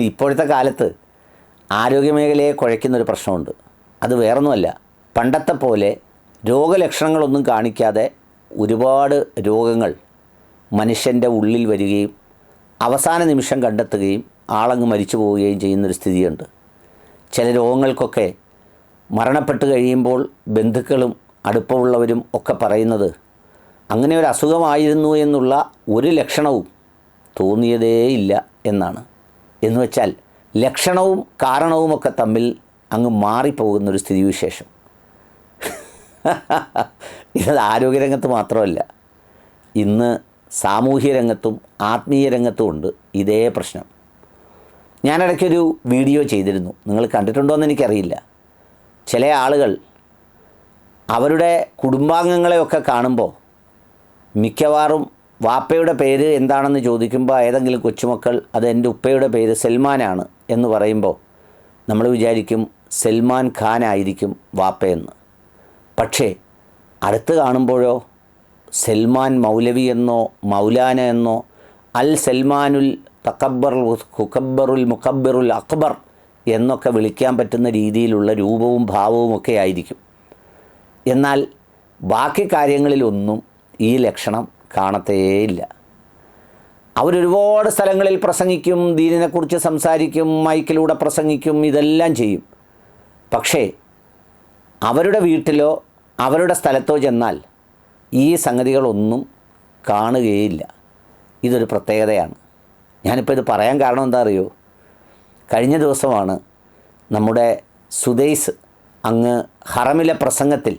ഇപ്പോഴത്തെ കാലത്ത് ആരോഗ്യമേഖലയെ കുഴയ്ക്കുന്നൊരു പ്രശ്നമുണ്ട്. അത് വേറൊന്നുമല്ല. പണ്ടത്തെ പോലെ രോഗലക്ഷണങ്ങളൊന്നും കാണിക്കാതെ ഒരുപാട് രോഗങ്ങൾ മനുഷ്യന്റെ ഉള്ളിൽ വരികയും അവസാന നിമിഷം കണ്ടെത്തുകയും ആളങ്ങ് മരിച്ചു പോവുകയും ചെയ്യുന്നൊരു സ്ഥിതിയുണ്ട്. ചില രോഗങ്ങൾക്കൊക്കെ മരണപ്പെട്ട് കഴിയുമ്പോൾ ബന്ധുക്കളും അടുപ്പമുള്ളവരും ഒക്കെ പറയുന്നത് അങ്ങനെ ഒരു അസുഖമായിരുന്നു എന്നുള്ള ഒരു ലക്ഷണവും തോന്നിയതേയില്ല എന്നാണ്. എന്ന് വെച്ചാൽ ലക്ഷണവും കാരണവുമൊക്കെ തമ്മിൽ അങ്ങ് മാറിപ്പോകുന്നൊരു സ്ഥിതിവിശേഷം. ഇത് ആരോഗ്യരംഗത്ത് മാത്രമല്ല. ഇന്ന് സാമൂഹ്യ രംഗത്തും ആത്മീയ രംഗത്തും ഉണ്ട് ഇതേ പ്രശ്നം. ഞാനിടയ്ക്കൊരു വീഡിയോ ചെയ്തിരുന്നു. നിങ്ങൾ കണ്ടിട്ടുണ്ടോ എന്ന് എനിക്കറിയില്ല. ചില ആളുകൾ അവരുടെ കുടുംബാംഗങ്ങളെയൊക്കെ കാണുമ്പോൾ മിക്കവാറും വാപ്പയുടെ പേര് എന്താണെന്ന് ചോദിക്കുമ്പോൾ ഏതെങ്കിലും കൊച്ചുമക്കൾ അത് എന്റെ ഉപ്പയുടെ പേര് സൽമാനാണ് എന്ന് പറയുമ്പോൾ നമ്മൾ വിചാരിക്കും സൽമാൻ ഖാൻ ആയിരിക്കും വാപ്പയെന്ന്. പക്ഷേ അടുത്ത് കാണുമ്പോഴോ സൽമാൻ മൗലവി എന്നോ മൗലാന എന്നോ അൽ സൽമാനുൽ തക്കബ്ബർ ഹുക്കബ്ബറുൽ മുക്കബ്ബറുൽ അക്ബർ എന്നൊക്കെ വിളിക്കാൻ പറ്റുന്ന രീതിയിലുള്ള രൂപവും ഭാവവും ഒക്കെ ആയിരിക്കും. എന്നാൽ ബാക്കി കാര്യങ്ങളിലൊന്നും ഈ ലക്ഷണം കാണത്തേയില്ല. അവരൊരുപാട് സ്ഥലങ്ങളിൽ പ്രസംഗിക്കും ദീനിനെക്കുറിച്ച് സംസാരിക്കും മൈക്കിലൂടെ പ്രസംഗിക്കും ഇതെല്ലാം ചെയ്യും. പക്ഷേ അവരുടെ വീട്ടിലോ അവരുടെ സ്ഥലത്തോ ചെന്നാൽ ഈ സംഗതികളൊന്നും കാണുകയില്ല. ഇതൊരു പ്രത്യേകതയാണ്. ഞാനിപ്പോൾ ഇത് പറയാൻ കാരണം എന്താ അറിയോ കഴിഞ്ഞ ദിവസമാണ് നമ്മുടെ സുദൈസ് അങ്ങ് ഹറമിലെ പ്രസംഗത്തിൽ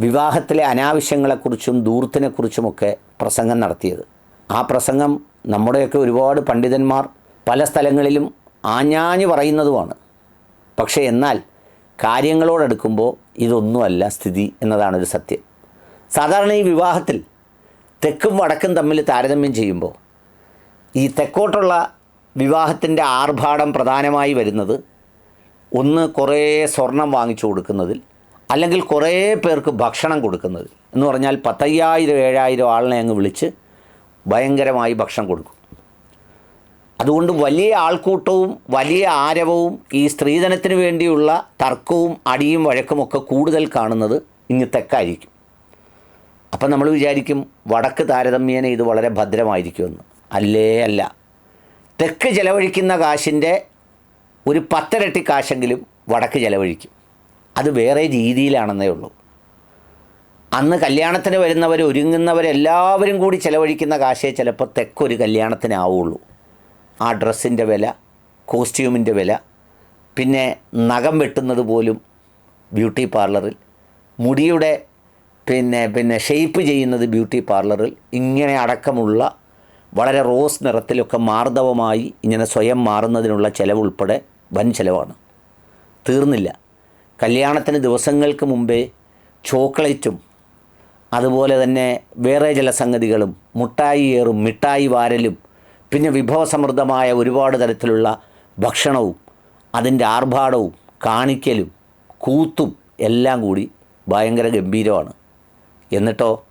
വിവാഹത്തിലെ അനാവശ്യങ്ങളെക്കുറിച്ചും ദൂർത്തിനെക്കുറിച്ചുമൊക്കെ പ്രസംഗം നടത്തിയത്. ആ പ്രസംഗം നമ്മുടെയൊക്കെ ഒരുപാട് പണ്ഡിതന്മാർ പല സ്ഥലങ്ങളിലും ആഞ്ഞാഞ്ഞു പറയുന്നതുമാണ്. പക്ഷേ എന്നാൽ കാര്യങ്ങളോടെടുക്കുമ്പോൾ ഇതൊന്നുമല്ല സ്ഥിതി എന്നതാണൊരു സത്യം. സാധാരണ ഈ വിവാഹത്തിൽ തെക്കും വടക്കും തമ്മിൽ താരതമ്യം ചെയ്യുമ്പോൾ ഈ തെക്കോട്ടുള്ള വിവാഹത്തിന്റെ ആർഭാടം പ്രധാനമായി വരുന്നത് ഒന്ന് കുറേ സ്വർണം വാങ്ങിച്ചു കൊടുക്കുന്നതിൽ അല്ലെങ്കിൽ കുറേ പേർക്ക് ഭക്ഷണം കൊടുക്കുന്നത് എന്ന് പറഞ്ഞാൽ പത്തയ്യായിരം ഏഴായിരം ആളിനെ അങ്ങ് വിളിച്ച് ഭയങ്കരമായി ഭക്ഷണം കൊടുക്കും. അതുകൊണ്ട് വലിയ ആൾക്കൂട്ടവും വലിയ ആരവവും ഈ സ്ത്രീധനത്തിന് വേണ്ടിയുള്ള തർക്കവും അടിയും വഴക്കുമൊക്കെ കൂടുതൽ കാണുന്നത് ഇങ്ങ് തെക്കായിരിക്കും. അപ്പം നമ്മൾ വിചാരിക്കും വടക്ക് താരതമ്യേന ഇത് വളരെ ഭദ്രമായിരിക്കുമെന്ന്. അല്ലേ അല്ല. തെക്ക് ചെലവഴിക്കുന്ന കാശിന്റെ ഒരു പത്തരട്ടി കാശെങ്കിലും വടക്ക് ചെലവഴിക്കും. അത് വേറെ രീതിയിലാണെന്നേ ഉള്ളൂ. അന്ന് കല്യാണത്തിന് വരുന്നവർ ഒരുങ്ങുന്നവരെല്ലാവരും കൂടി ചിലവഴിക്കുന്ന കാശേ ചിലപ്പോൾ തെക്കൊരു കല്യാണത്തിനാവുള്ളൂ. ആ ഡ്രസ്സിന്റെ വില കോസ്റ്റ്യൂമിന്റെ വില പിന്നെ നഖം വെട്ടുന്നത് പോലും ബ്യൂട്ടി പാർലറിൽ മുടിയുടെ പിന്നെ പിന്നെ ഷെയ്പ്പ് ചെയ്യുന്നത് ബ്യൂട്ടി പാർലറിൽ ഇങ്ങനെ അടക്കമുള്ള വളരെ റോസ് നിറത്തിലൊക്കെ മാർദ്ദവമായി ഇങ്ങനെ സ്വയം മാറുന്നതിനുള്ള ചിലവുൾപ്പെടെ വൻ ചിലവാണ്. തീർന്നില്ല. കല്യാണത്തിന് ദിവസങ്ങൾക്ക് മുമ്പേ ചോക്ലേറ്റും അതുപോലെ തന്നെ വേറെ ചില സംഗതികളും മുട്ടായി ഏറും മിഠായി വാരലും പിന്നെ വിഭവസമൃദ്ധമായ ഒരുപാട് തരത്തിലുള്ള ഭക്ഷണവും അതിന്റെ ആർഭാടവും കാണിക്കലും കൂത്തും എല്ലാം കൂടി ഭയങ്കര ഗംഭീരമാണ്. എന്നിട്ടോ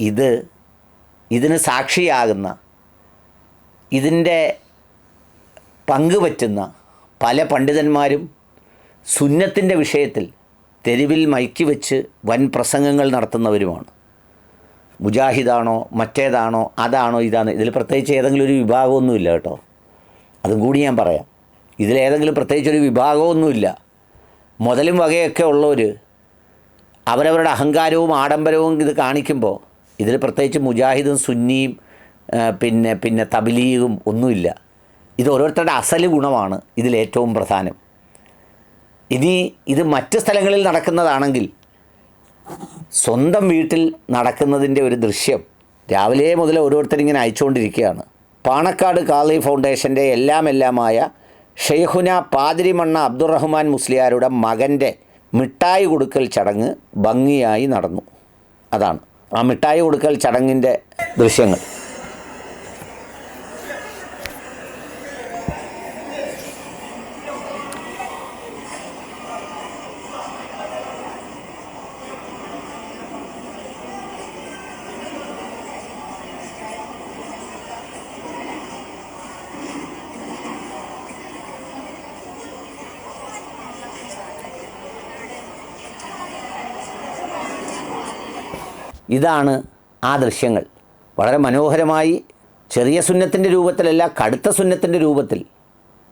ഇത് ഇതിന് സാക്ഷിയാകുന്ന ഇതിന്റെ പങ്കുപറ്റുന്ന പല പണ്ഡിതന്മാരും സുന്നത്തിന്റെ വിഷയത്തിൽ തെരുവിൽ മൈക്ക് വെച്ച് വൻ പ്രസംഗങ്ങൾ നടത്തുന്നവരുമാണ്. മുജാഹിദാണോ മറ്റേതാണോ അതാണോ ഇതാണോ ഇതിൽ പ്രത്യേകിച്ച് ഏതെങ്കിലും ഒരു വിഭാഗമൊന്നുമില്ല കേട്ടോ. അതും കൂടി ഞാൻ പറയാം. ഇതിലേതെങ്കിലും പ്രത്യേകിച്ച് ഒരു വിഭാഗമൊന്നുമില്ല. മുതലും വകയൊക്കെ ഉള്ളവർ അവരവരുടെ അഹങ്കാരവും ആഡംബരവും ഇത് കാണിക്കുമ്പോൾ ഇതിൽ പ്രത്യേകിച്ച് മുജാഹിദും സുന്നിയും പിന്നെ പിന്നെ തബിലീഗും ഒന്നുമില്ല. ഇത് ഓരോരുത്തരുടെ അസൽ ഗുണമാണ് ഇതിലേറ്റവും പ്രധാനം. ഇനി ഇത് മറ്റ് സ്ഥലങ്ങളിൽ നടക്കുന്നതാണെങ്കിൽ സ്വന്തം വീട്ടിൽ നടക്കുന്നതിന്റെ ഒരു ദൃശ്യം രാവിലെ മുതൽ ഓരോരുത്തരിങ്ങനെ അയച്ചുകൊണ്ടിരിക്കുകയാണ്. പാണക്കാട് കാളി ഫൗണ്ടേഷന്റെ എല്ലാം എല്ലാമായ ഷെയ്ഹുന പാതിരിമണ്ണ അബ്ദുറഹ്മാൻ മുസ്ലിയാരുടെ മകന്റെ മിഠായി കൊടുക്കൽ ചടങ്ങ് ഭംഗിയായി നടന്നു. അതാണ് ആ മിഠായി കൊടുക്കൽ ചടങ്ങിന്റെ ദൃശ്യങ്ങൾ. ഇതാണ് ആ ദൃശ്യങ്ങൾ. വളരെ മനോഹരമായി ചെറിയ സുന്നത്തിന്റെ രൂപത്തിലല്ല കടുത്ത സുന്നത്തിന്റെ രൂപത്തിൽ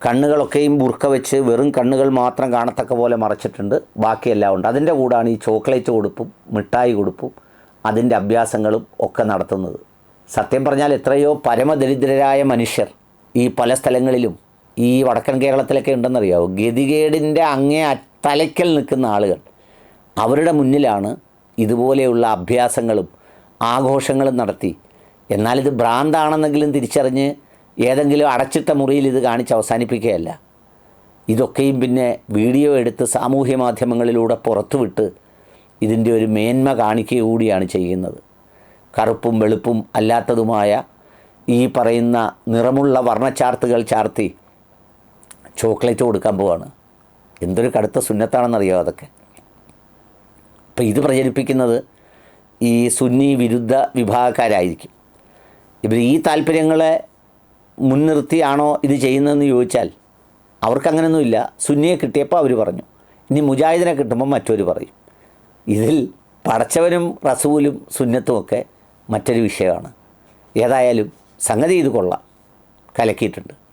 കണ്ണുകളൊക്കെയും ബുർക്ക വെച്ച് വെറും കണ്ണുകൾ മാത്രം കാണത്തക്ക പോലെ മറച്ചിട്ടുണ്ട്. ബാക്കിയെല്ലാം ഉണ്ട്. അതിന്റെ കൂടാണ് ഈ ചോക്ലേറ്റ് കൊടുപ്പും മിഠായി കൊടുപ്പും അതിന്റെ അഭ്യാസങ്ങളും ഒക്കെ നടത്തുന്നത്. സത്യം പറഞ്ഞാൽ എത്രയോ പരമദരിദ്രരായ മനുഷ്യർ ഈ പല സ്ഥലങ്ങളിലും ഈ വടക്കൻ കേരളത്തിലൊക്കെ ഉണ്ടെന്നറിയാവോ? ഗതികേടിന്റെ അങ്ങേ തലയ്ക്കൽ നിൽക്കുന്ന ആളുകൾ. അവരുടെ മുന്നിലാണ് ഇതുപോലെയുള്ള അഭ്യാസങ്ങളും ആഘോഷങ്ങളും നടത്തി. എന്നാൽ ഇത് ഭ്രാന്താണെന്നെങ്കിലും തിരിച്ചറിഞ്ഞ് ഏതെങ്കിലും അടച്ചിട്ട മുറിയിൽ ഇത് കാണിച്ച് അവസാനിപ്പിക്കുകയല്ല. ഇതൊക്കെയും പിന്നെ വീഡിയോ എടുത്ത് സാമൂഹ്യ മാധ്യമങ്ങളിലൂടെ പുറത്തുവിട്ട് ഇതിന്റെ ഒരു മേന്മ കാണിക്കുക കൂടിയാണ് ചെയ്യുന്നത്. കറുപ്പും വെളുപ്പും അല്ലാത്തതുമായ ഈ പറയുന്ന നിറമുള്ള വർണച്ചാർത്തുകൾ ചാർത്തി ചോക്ലേറ്റ് കൊടുക്കാൻ പോവാണ്. എന്തൊരു കടുത്ത സുന്നത്താണെന്നറിയോ അതൊക്കെ? അപ്പോൾ ഇത് പ്രചരിപ്പിക്കുന്നത് ഈ സുന്നി വിരുദ്ധ വിഭാഗക്കാരായിരിക്കും. ഇവർ ഈ താല്പര്യങ്ങളെ മുൻനിർത്തിയാണോ ഇത് ചെയ്യുന്നതെന്ന് ചോദിച്ചാൽ അവർക്കങ്ങനെയൊന്നുമില്ല സുന്നിയെ കിട്ടിയപ്പോൾ അവർ പറഞ്ഞു. ഇനി മുജാഹിദിനെ കിട്ടുമ്പോൾ മറ്റൊരു പറയും. ഇതിൽ പടച്ചവനും റസൂലും സുന്നത്തുമൊക്കെ മറ്റൊരു വിഷയമാണ്. ഏതായാലും സംഗതി ഇത് കൊള്ളാം. കലക്കിയിട്ടുണ്ട്.